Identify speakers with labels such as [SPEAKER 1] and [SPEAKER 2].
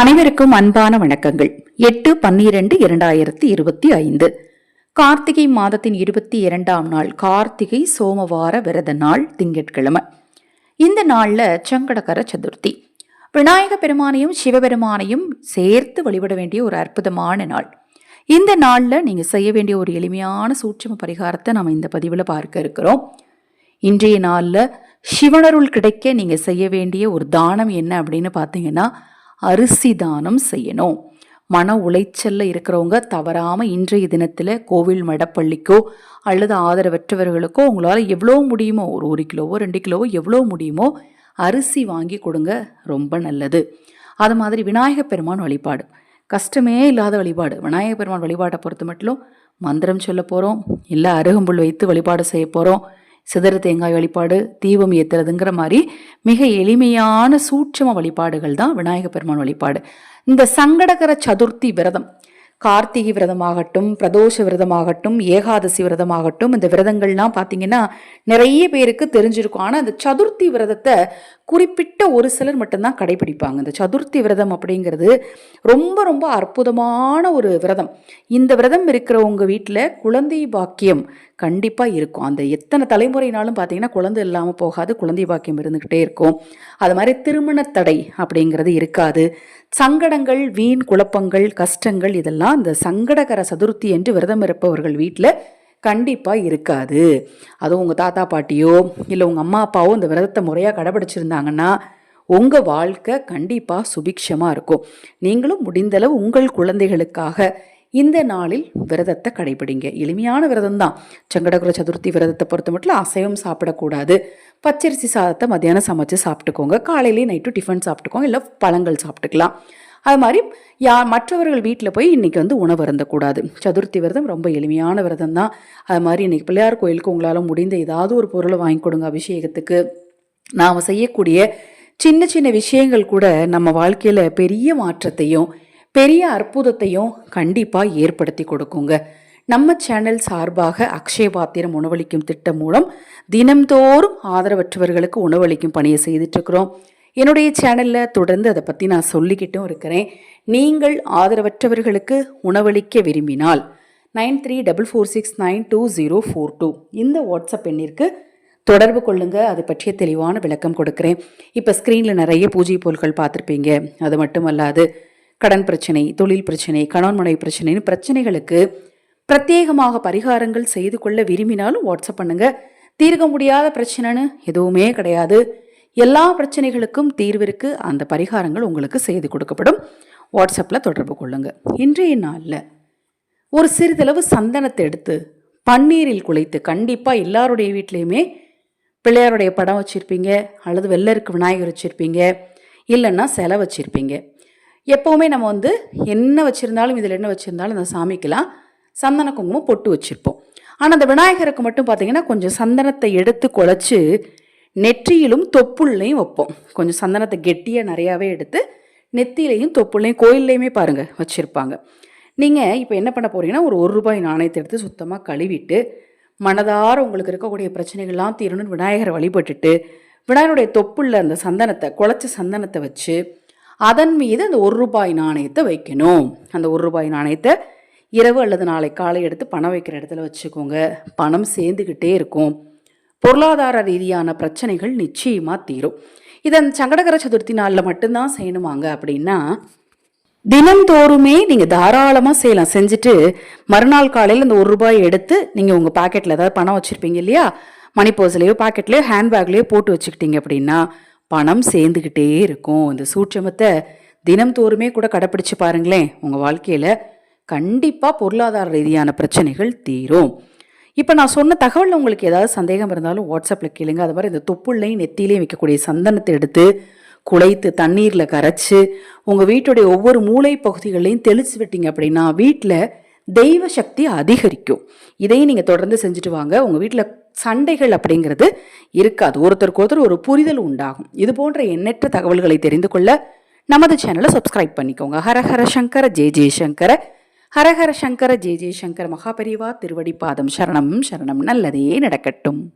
[SPEAKER 1] அனைவருக்கும் அன்பான வணக்கங்கள். எட்டு பன்னிரண்டு இரண்டாயிரத்தி இருபத்தி ஐந்து. கார்த்திகை மாதத்தின் இருபத்தி இரண்டாம் நாள் கார்த்திகை சோமவார விரத நாள் திங்கட்கிழமை. இந்த நாள்ல சங்கடகர சதுர்த்தி. விநாயக பெருமானையும் சிவபெருமானையும் சேர்த்து வழிபட வேண்டிய ஒரு அற்புதமான நாள். இந்த நாள்ல நீங்க செய்ய வேண்டிய ஒரு எளிமையான சூட்சும பரிகாரத்தை நம்ம இந்த பதிவுல பார்க்க இருக்கிறோம். இன்றைய நாளில் சிவனருள் கிடைக்க நீங்கள் செய்ய வேண்டிய ஒரு தானம் என்ன அப்படின்னு பார்த்தீங்கன்னா அரிசி தானம் செய்யணும். மன உளைச்சல்ல இருக்கிறவங்க தவறாமல் இன்றைய தினத்தில் கோவில் மடப்பள்ளிக்கோ அல்லது ஆதரவற்றவர்களுக்கோ உங்களால் எவ்வளோ முடியுமோ ஒரு ஒரு கிலோவோ ரெண்டு கிலோவோ எவ்வளோ முடியுமோ அரிசி வாங்கி கொடுங்க ரொம்ப நல்லது. அது மாதிரி விநாயகப் பெருமான் வழிபாடு. கஷ்டமே இல்லாத வழிபாடு. விநாயகப் பெருமான் வழிபாட்டை பொறுத்த மட்டும் மந்திரம் சொல்ல போகிறோம் இல்லை அருகம்புல் வைத்து வழிபாடு செய்ய போகிறோம் சிதறு தேங்காய் வழிபாடு தீபம் ஏத்துறதுங்கிற மாதிரி மிக எளிமையான சூட்சம வழிபாடுகள் தான் விநாயக பெருமான் வழிபாடு. இந்த சங்கடகர சதுர்த்தி விரதம் கார்த்திகை விரதமாகட்டும் பிரதோஷ விரதமாகட்டும் ஏகாதசி விரதமாகட்டும் இந்த விரதங்கள்லாம் பார்த்தீங்கன்னா நிறைய பேருக்கு தெரிஞ்சிருக்கும். ஆனால் இந்த சதுர்த்தி விரதத்தை குறிப்பிட்ட ஒரு சிலர் மட்டும்தான் கடைபிடிப்பாங்க. இந்த சதுர்த்தி விரதம் அப்படிங்கிறது ரொம்ப ரொம்ப அற்புதமான ஒரு விரதம். இந்த விரதம் இருக்கிறவங்க வீட்டில் குழந்தை பாக்கியம் கண்டிப்பாக இருக்கும். அந்த எத்தனை தலைமுறைனாலும் பார்த்தீங்கன்னா குழந்தை இல்லாமல் போகாது குழந்தை பாக்கியம் இருந்துக்கிட்டே இருக்கும். அது மாதிரி திருமண தடை அப்படிங்கிறது இருக்காது. சங்கடங்கள் வீண் குழப்பங்கள் கஷ்டங்கள் இதெல்லாம் இந்த சங்கடகர சதுர்த்தி என்று விரதம் இருப்பவர்கள் வீட்டில் கண்டிப்பாக இருக்காது. அதுவும் உங்கள் தாத்தா பாட்டியோ இல்லை உங்கள் அம்மா அப்பாவோ இந்த விரதத்தை முறையாக கடைபிடிச்சிருந்தாங்கன்னா உங்கள் வாழ்க்கை கண்டிப்பாக சுபிக்ஷமாக இருக்கும். நீங்களும் முடிந்தளவு உங்கள் குழந்தைகளுக்காக இந்த நாளில் விரதத்தை கடைபிடிங்க. எளிமையான விரதம் தான் சங்கடகுர சதுர்த்தி விரதத்தை பொறுத்த மட்டும் அசைவம் சாப்பிடக்கூடாது. பச்சரிசி சாதத்தை மத்தியானம் சமைச்சு சாப்பிட்டுக்கோங்க. காலையிலேயே நைட்டு டிஃபன் சாப்பிட்டுக்கோங்க. இல்லை பழங்கள் சாப்பிட்டுக்கலாம். அது மாதிரி யா மற்றவர்கள் வீட்டில் போய் இன்றைக்கி வந்து உணவு இருந்தக்கூடாது சதுர்த்தி விரதம் ரொம்ப எளிமையான விரதம் தான் அது மாதிரி இன்றைக்கி பிள்ளையார் கோயிலுக்கு உங்களால் முடிந்த ஏதாவது ஒரு பொருளை வாங்கி கொடுங்க அபிஷேகத்துக்கு. நாம் செய்யக்கூடிய சின்ன சின்ன விஷயங்கள் கூட நம்ம வாழ்க்கையில் பெரிய மாற்றத்தையும் பெரிய அற்புதத்தையும் கண்டிப்பாக ஏற்படுத்தி கொடுக்குங்க. நம்ம சேனல் சார்பாக அக்ஷய பாத்திரம் உணவளிக்கும் திட்டம் மூலம் தினம்தோறும் ஆதரவற்றவர்களுக்கு உணவளிக்கும் பணியை செய்துட்ருக்குறோம் என்னுடைய சேனலில் தொடர்ந்து அதை பற்றி நான் சொல்லிக்கிட்டும் இருக்கிறேன். நீங்கள் ஆதரவற்றவர்களுக்கு உணவளிக்க விரும்பினால் nine three double four six nine two zero four two இந்த வாட்ஸ்அப் எண்ணிற்கு தொடர்பு கொள்ளுங்க. அது பற்றிய தெளிவான விளக்கம் கொடுக்குறேன். இப்போ ஸ்க்ரீனில் நிறைய பூஜை பொருட்கள் பார்த்துருப்பீங்க. அது மட்டும் அல்லாது கடன் பிரச்சனை தொழில் பிரச்சனை கணவன் மனைவி பிரச்சனைன்னு பிரச்சனைகளுக்கு பிரத்யேகமாக பரிகாரங்கள் செய்து கொள்ள விரும்பினாலும் வாட்ஸ்அப் பண்ணுங்க. தீர்க்க முடியாத பிரச்சனைன்னு எதுவுமே கிடையாது. எல்லா பிரச்சனைகளுக்கும் தீர்விற்கு அந்த பரிகாரங்கள் உங்களுக்கு செய்து கொடுக்கப்படும். வாட்ஸ்அப்பில் தொடர்பு கொள்ளுங்க. இன்றைய நாளில் ஒரு சிறிதளவு சந்தனத்தை எடுத்து பன்னீரில் குலைத்து கண்டிப்பாக எல்லாருடைய வீட்லேயுமே பிள்ளையாருடைய படம் வச்சுருப்பீங்க அல்லது வெள்ளருக்கு விநாயகர் வச்சுருப்பீங்க இல்லைன்னா சிலை வச்சுருப்பீங்க. எப்போவுமே நம்ம வந்து என்ன வச்சுருந்தாலும் இதில் என்ன வச்சுருந்தாலும் அந்த சாமிக்கெலாம். சந்தன குங்குமம் பொட்டு வச்சுருப்போம். ஆனால் அந்த விநாயகருக்கு மட்டும் பார்த்தீங்கன்னா கொஞ்சம் சந்தனத்தை எடுத்து குழச்சி நெற்றியிலும் தொப்புள்ளையும் வைப்போம். கொஞ்சம் சந்தனத்தை கெட்டியாக நிறையாவே எடுத்து நெத்திலையும் தொப்புள்ளையும் கோயில்லையுமே பாருங்கள் வச்சுருப்பாங்க. நீங்கள் இப்போ என்ன பண்ண போகிறீங்கன்னா ஒரு ஒரு ரூபாய் நாணயத்தை எடுத்து சுத்தமாக கழுவிட்டு மனதார உங்களுக்கு இருக்கக்கூடிய பிரச்சனைகள்லாம் தீரணும்னு விநாயகரை வழிபட்டுட்டு விநாயகருடைய தொப்புள்ள அந்த சந்தனத்தை குழச்ச சந்தனத்தை வச்சு அதன் மீது அந்த ஒரு ரூபாய் நாணயத்தை வைக்கணும். அந்த ஒரு ரூபாய் நாணயத்தை இரவு அல்லது நாளை காலை எடுத்து பணம் வைக்கிற இடத்துல வச்சுக்கோங்க. பணம் சேர்ந்துக்கிட்டே இருக்கும். பொருளாதார ரீதியான பிரச்சனைகள் நிச்சயமாக தீரும். இதன் சங்கடகர சதுர்த்தி நாளில் மட்டும்தான் செய்யணுமாங்க அப்படின்னா தினந்தோறுமே நீங்கள் தாராளமாக செய்யலாம். செஞ்சுட்டு மறுநாள் காலையில் அந்த ஒரு ரூபாய் எடுத்து நீங்கள் உங்கள் பாக்கெட்டில் ஏதாவது பணம் வச்சுருப்பீங்க இல்லையா? மணி பர்ஸ்லேயோ பாக்கெட்லேயோ ஹேண்ட்பேக்லேயோ போட்டு வச்சுக்கிட்டீங்க அப்படின்னா பணம் சேர்ந்துக்கிட்டே இருக்கும். இந்த சூட்சமத்தை தினம்தோறுமே கூட கடைப்பிடிச்சு பாருங்களேன். உங்கள் வாழ்க்கையில் கண்டிப்பாக பொருளாதார ரீதியான பிரச்சனைகள் தீரும். இப்போ நான் சொன்ன தகவலில் உங்களுக்கு ஏதாவது சந்தேகம் இருந்தாலும் வாட்ஸ்அப்பில் கேளுங்க. அது மாதிரி இந்த தொப்புள்ளையும் நெத்திலையும் வைக்கக்கூடிய சந்தனத்தை எடுத்து குழைத்து தண்ணீரில் கரைச்சி உங்கள் வீட்டுடைய ஒவ்வொரு மூளை பகுதிகளையும் தெளிச்சு விட்டீங்க அப்படின்னா வீட்டில் தெய்வ சக்தி அதிகரிக்கும். இதையும் நீங்கள் தொடர்ந்து செஞ்சுட்டு வாங்க. உங்கள் வீட்டில் சண்டைகள் அப்படிங்கிறது இருக்காது. ஒருத்தருக்கு ஒருத்தர் ஒரு புரிதல் உண்டாகும். இது போன்ற எண்ணற்ற தகவல்களை தெரிந்து கொள்ள நமது சேனலை சப்ஸ்கிரைப் பண்ணிக்கோங்க. ஹரஹர சங்கர ஜெய ஜெயசங்கர ஹரஹர சங்கர ஜெய ஜெயசங்கர மகாபரிவா திருவடி பாதம். சரணம் சரணம். நல்லதே நடக்கட்டும்.